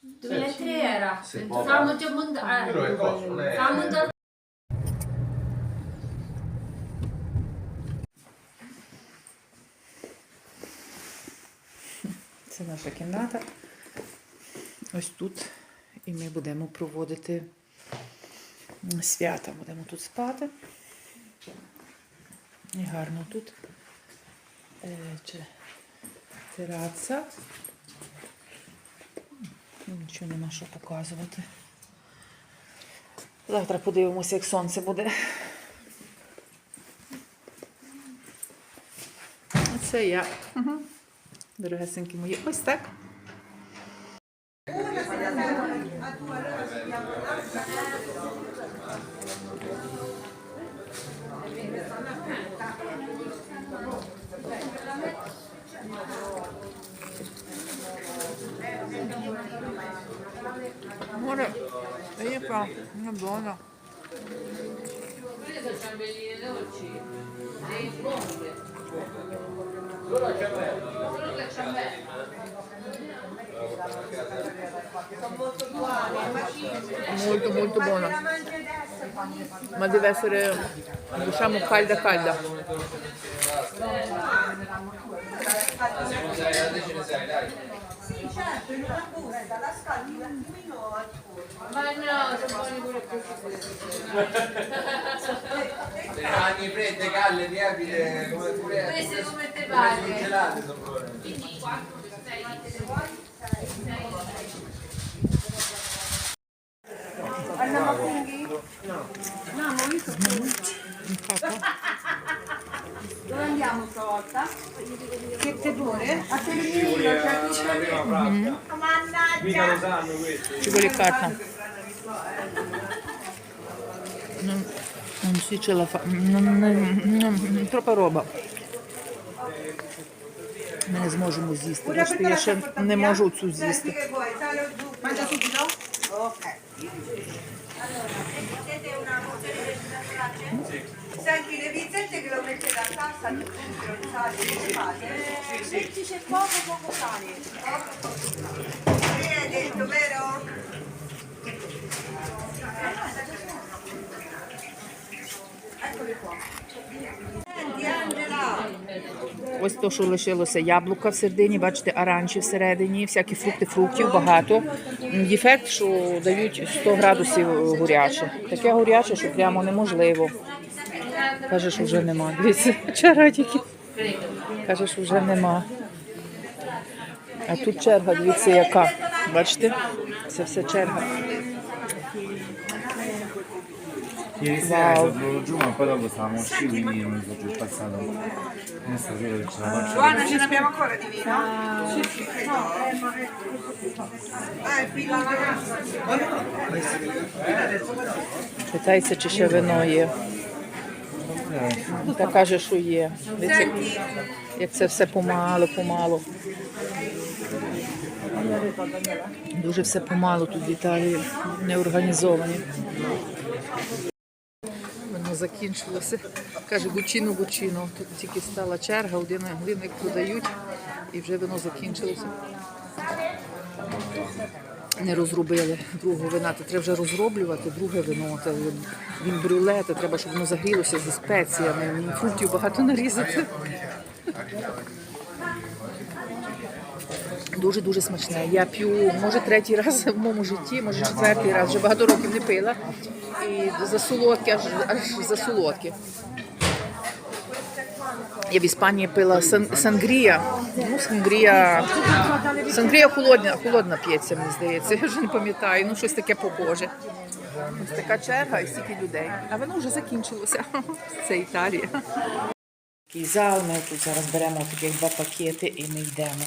2003 era. Sì, Stavamo già montando. Però è non è-. Це наша кімната. Ось тут. І ми будемо проводити свята. Будемо тут спати. І гарно тут. Е, чи тераса. Нічого нема що показувати. Завтра подивимося, як сонце буде. Це я. Дорогесенькі мої. Ось так. buono, buono. Quelle sono ciambelline dolci, dei bombe. Solo a ciambello. Solo a ciambello. Sono molto buone, molto molto buona. Ma deve essere diciamo calda calda. Dai. Le Anni fredde, calle, lievite, come pure. Queste come te pare. Quindi 4, 6, 7 vuoi? 6, 6. Andiamo a funghi? No. No, non ho visto dove andiamo stavolta? Che pure? A Telegrino, c'è cioè, eh, la prima pratica. Mannaggia! Mica lo sanno questo. Ci vuole carta. Non, non si ce la fa. Non, non- non- troppa roba. Ми не зможемо з'їсти. Бачите, я ще не можу цю з'їсти. Senti, le pizzette che lo mettete a tassa di zucchero, sale, che fate? Semplice poco, poco sale. Poco, poco sale. Lei hai detto, vero? Ось то, що лишилося яблука всередині, бачите, оранжі всередині, всякі фрукти, фруктів багато. Дефект, що дають 100 градусів горяче. Таке горяче, що прямо неможливо. Каже, вже нема. Дивіться, черга тільки. Каже, вже нема. А тут черга, дивіться, яка. Бачите? Це все черга. Ieri sera Wow. sono giù, ma poi dopo stavamo usciti, quindi non so più passato. Non stasera ce la faccio. Guarda, ce l'abbiamo ancora di vino? Sì, sì, credo. Ah, il filo Питається, чи ще вино є. Та каже, що є. Дивіться, як, це все помало, помало. Дуже все помало тут в Італії, не організовані. Воно закінчилося. Каже, гучино, гучино. Тут тільки стала черга, один годинник продають і вже воно закінчилося. Не розробили другого вина, то треба вже розроблювати друге вино. Та він брюле, то треба, щоб воно загрілося зі спеціями, фруктів багато нарізати. Дуже-дуже смачне. Я п'ю, може, третій раз в моєму житті, може четвертий раз, вже багато років не пила. І за солодке, аж, аж за солодке. Я в Іспанії пила сан, сангрія. Ну, сангрія. Сангрія холодна, холодна п'ється, мені здається. Я вже не пам'ятаю. Ну, щось таке похоже. Ось така черга і стільки людей. А воно вже закінчилося. Це Італія. Такий зал, ми тут зараз беремо таких два пакети і ми йдемо.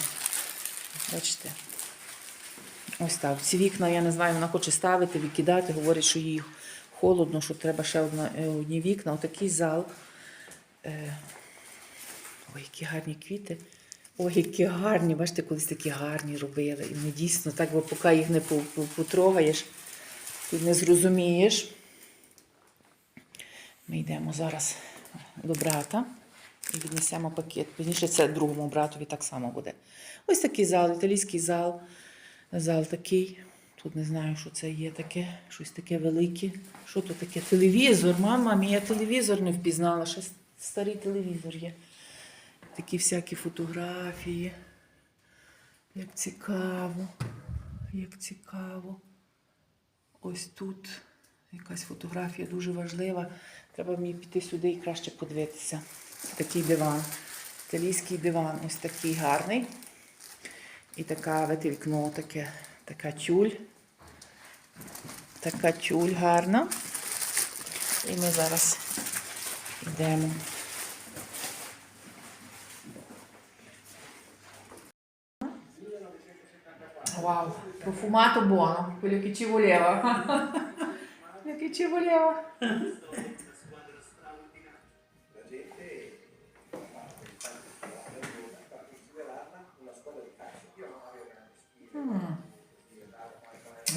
Бачите? Ось так. Ці вікна, я не знаю, вона хоче ставити, викидати, говорить, що їй холодно, що треба ще одна, е, одні вікна. Отакий зал. Е, Ой, які гарні квіти. Ой, які гарні. Бачите, колись такі гарні робили. І вони дійсно так, бо поки їх не по- по- потрогаєш, ти не зрозумієш. Ми йдемо зараз до брата і віднесемо пакет. Пізніше це другому братові так само буде. Ось такий зал, італійський зал. Зал такий. Тут не знаю, що це є таке, щось таке велике. Що то таке? Телевізор, мама я телевізор не впізнала, ще старий телевізор є. Такі всякі фотографії. Як цікаво, як цікаво. Ось тут якась фотографія дуже важлива. Треба мені піти сюди і краще подивитися. Такий диван. Італійський диван, ось такий гарний. І така вікно таке, така тюль. Така тюль гарна. І ми зараз йдемо. Wow, profumato buono, quello che ci voleva. quello che ci voleva. Mm.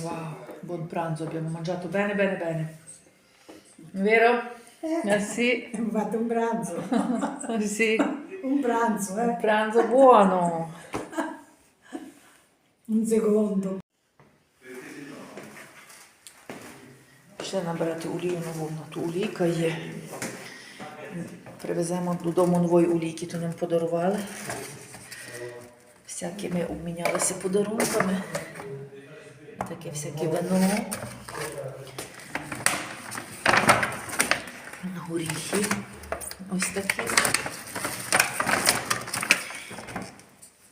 Wow, buon pranzo, abbiamo mangiato bene, bene, bene. Vero? Eh sì, Ho fatto un pranzo, sì, un pranzo, un eh? pranzo buono. Un secondo. Ще набрати олію нову, ну, тут олійка є. Привеземо додому нової олійки, то нам подарували. Всякі ми обмінялися подарунками. Таке всяке вино. Горіхи. Ось такі.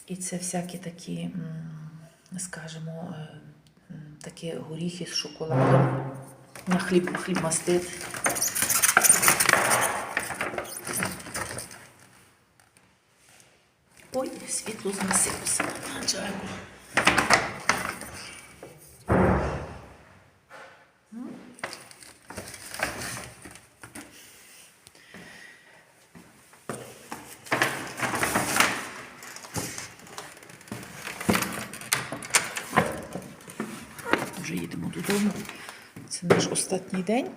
І це всякі такі, скажімо, е, такі горіхи з шоколадом. На хліб, хліб мастити. Ой, світло зносилося. Джайку. Вже їдемо додому. Це наш останній день.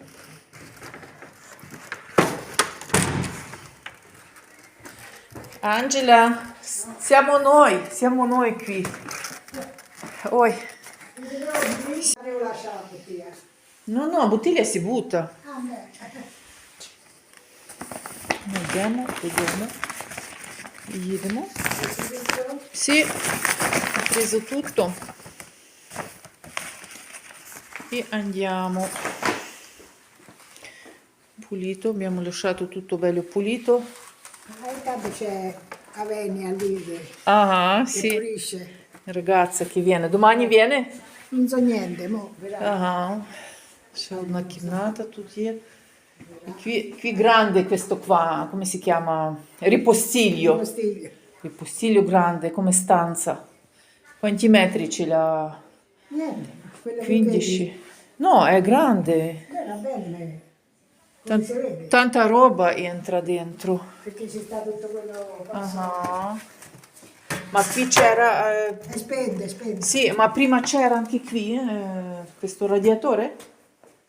Siamo noi qui. Oi, Avevo lasciato via. no, no, bottiglia si butta. Ми йдемо додому. Їдемо. Preso tutto. e andiamo pulito abbiamo lasciato tutto bello pulito ah, intanto c'è Avenia lì ah, che sì. pulisce ragazza che viene domani viene? non so niente mo, ah, c'è una chiamata tutti Qui, qui grande questo qua, come si chiama? Ripostiglio. Ripostiglio. Ripostiglio grande, come stanza. Quanti metri ce l'ha? Niente quello che 15. No, è grande. bene, come Tan- tanta roba entra dentro. perché c'è stato tutto quello... Ah. Ma qui c'era... eh, E spende, spende. sì, ma prima c'era anche qui eh, questo radiatore?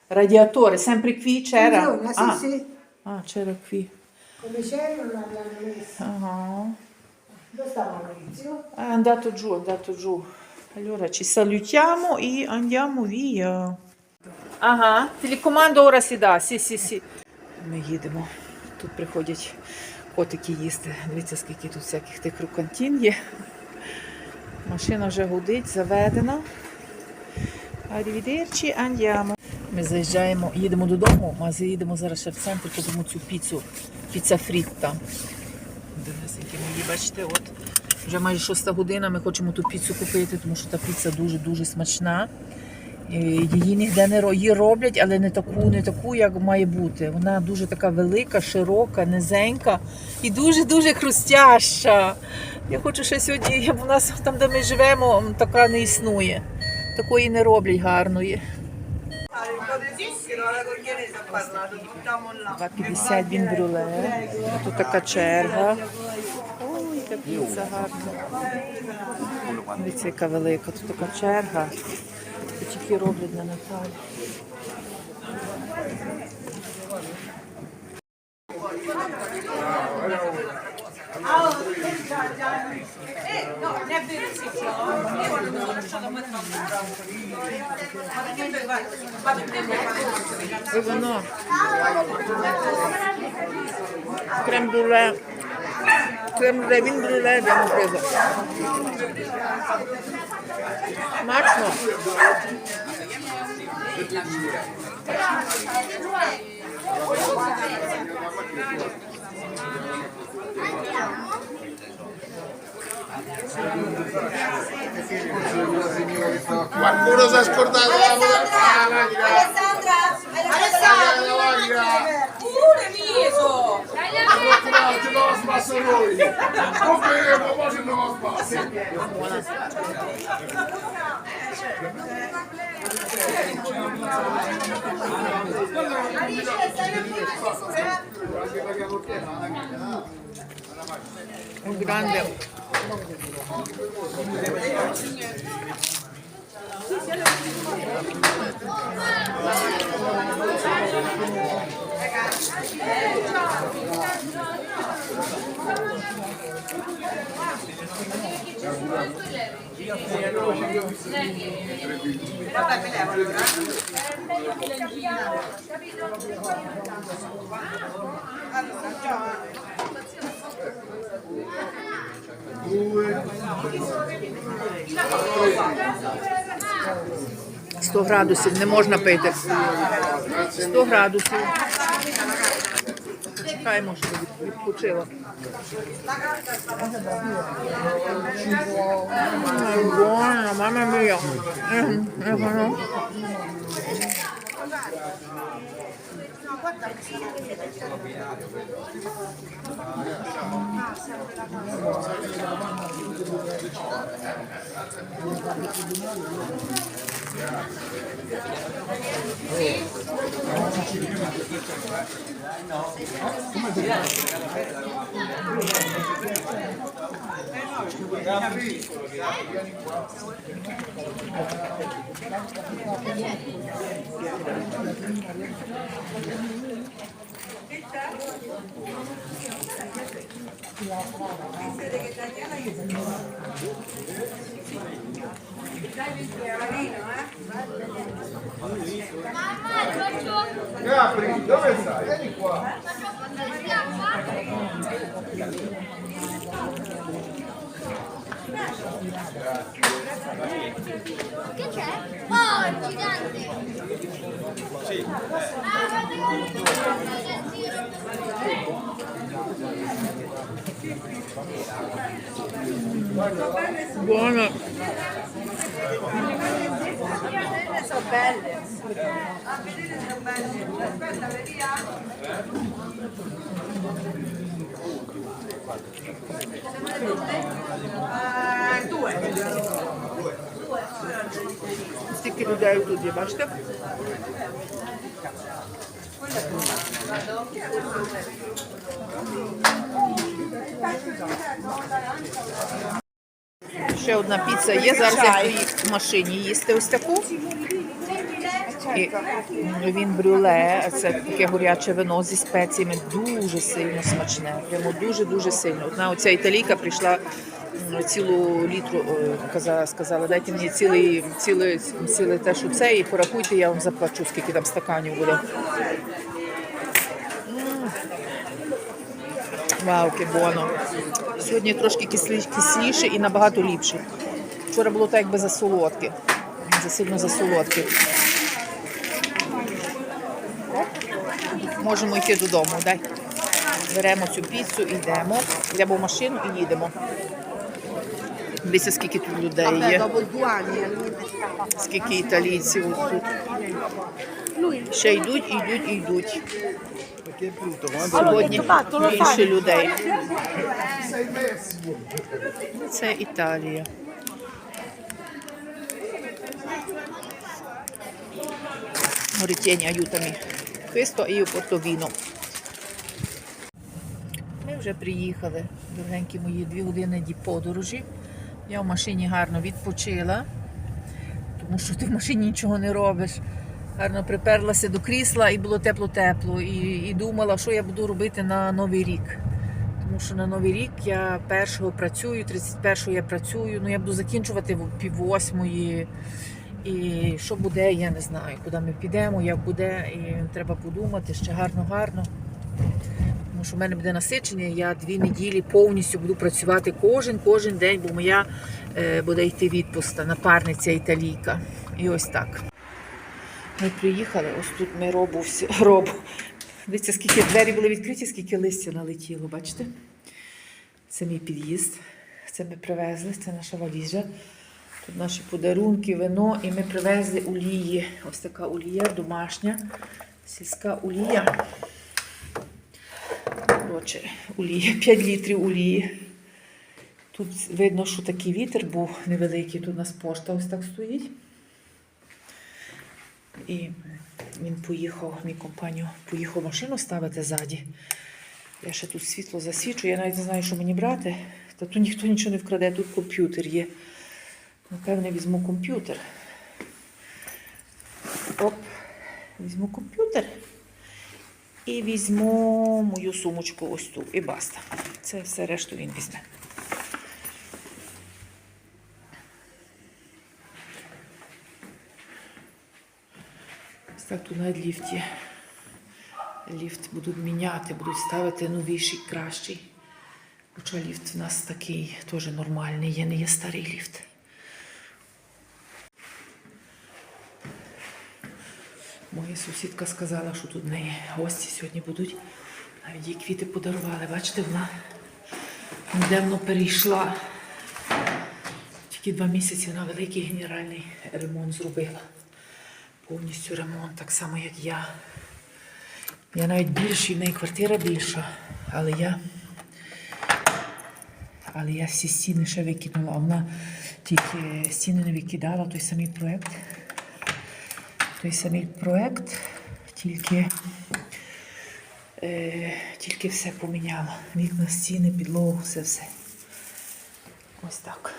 Radiatore, sempre qui c'era? Funziona, sì, ah. sì. Ah, c'era qui. Come c'era non l'hanno messo. Ah. Dove stava Maurizio? È andato giù, è andato giù. Allora ci salutiamo e andiamo via. Ага, телекоманда ora si dà, sì, sì, sì. Ми їдемо. Тут приходять котики їсти. Дивіться, скільки тут всяких тих рукантін є. Машина вже гудить, заведена. Arrivederci, andiamo. Ми заїжджаємо, їдемо додому, а заїдемо зараз ще в центр, купимо цю піцу, піца фрітта. Дивіться, ми її бачите, от вже майже шоста година. Ми хочемо ту піцу купити, тому що та піца дуже-дуже смачна. Е, Її ніде не ро- її роблять, але не таку, не таку, як має бути. Вона дуже така велика, широка, низенька і дуже-дуже хрустяща. Я хочу ще сьогодні, у нас там, де ми живемо, така не існує. Такої не роблять гарної. Allora, con chi ne sta parlando? Buttiamo là. 2,50 він брюле. Тут така черга. Яка піца гарна. Дивіться, яка велика. Тут така черга. Тільки роблять на Наталі. E воно. Крем-брюле. Крем-брюле, він брюле, йдемо приза. Смачно. Qualcuno si è scordato la lavagna. Alessandra! Alessandra! Afinal de nós, Macedoi. Confirma, de nós, Macedoi. um grande. 100 градусів не можна пити. 100 градусів. Czekaj, może wypłuczyło. Buona, mamma mia. Grazie. Gabri, dove stai? Vieni qua. Che c'è? Oh, il gigante! Buono. sono belle. A vedere sono belle. Aspetta, vediamo. Eh, due. Стільки людей тут є, бачите? Ще одна піца є. Зараз я в машині їсти ось таку. І він брюле, це таке горяче вино зі спеціями, дуже сильно смачне. Прямо дуже-дуже сильно. Одна оця італійка прийшла цілу літру, е, казала, сказала, дайте мені цілий, ціле, ціле те, що це, і порахуйте, я вам заплачу, скільки там стаканів буде. Вау, ке боно. Сьогодні трошки кислі, кисліше і набагато ліпше. Вчора було так, якби засолодке. Засильно засолодке. Можемо йти додому. Дай. Беремо цю піцу йдемо. Йдемо в машину і їдемо. Дивіться, скільки тут людей є. Скільки італійців тут. Ще йдуть, йдуть, йдуть. Сьогодні більше людей. Це Італія. Ритєні aiutami. Questo porto vino. Ми вже приїхали, дорогенькі мої, дві години подорожі. Я в машині гарно відпочила, тому що ти в машині нічого не робиш. Гарно приперлася до крісла і було тепло-тепло. І, і думала, що я буду робити на Новий рік. Тому що на Новий рік я першого працюю, 31-го я працюю, ну я буду закінчувати пів восьмої. І що буде, я не знаю, куди ми підемо, як буде, і треба подумати ще гарно-гарно. Тому що в мене буде насичення, я дві неділі повністю буду працювати кожен кожен день, бо моя е, буде йти відпуста, напарниця італійка. І ось так. Ми приїхали, ось тут ми робу всі робу. Дивіться, скільки двері були відкриті, скільки листя налетіло, бачите? Це мій під'їзд. Це ми привезли, це наша валіза. Тут наші подарунки, вино, і ми привезли олії. Ось така олія домашня, сільська олія. Коротше, олія, 5 літрів олії. Тут видно, що такий вітер був невеликий. Тут у нас пошта ось так стоїть. І він поїхав, мій компанію поїхав машину ставити ззаді. Я ще тут світло засвічу, я навіть не знаю, що мені брати. Та тут ніхто нічого не вкраде, тут комп'ютер є. Напевне, візьму комп'ютер. Оп, візьму комп'ютер і візьму мою сумочку ось ту. І баста. Це все решту він візьме. Так тут навіть ліфт є. Ліфт будуть міняти, будуть ставити новіший, кращий. Хоча ліфт в нас такий теж нормальний, є, не є старий ліфт. Моя сусідка сказала, що тут в неї гості сьогодні будуть. Навіть їй квіти подарували. Бачите, вона недавно перейшла. Тільки два місяці на великий генеральний ремонт зробила. Повністю ремонт, так само, як я. Я навіть більший, в неї квартира більша, але я. Але я всі стіни ще викинула, а вона тільки стіни не викидала, той самий проєкт. Той самий проєкт, тільки, е, тільки все поміняла. Вікна, стіни, підлогу, все все. Ось так.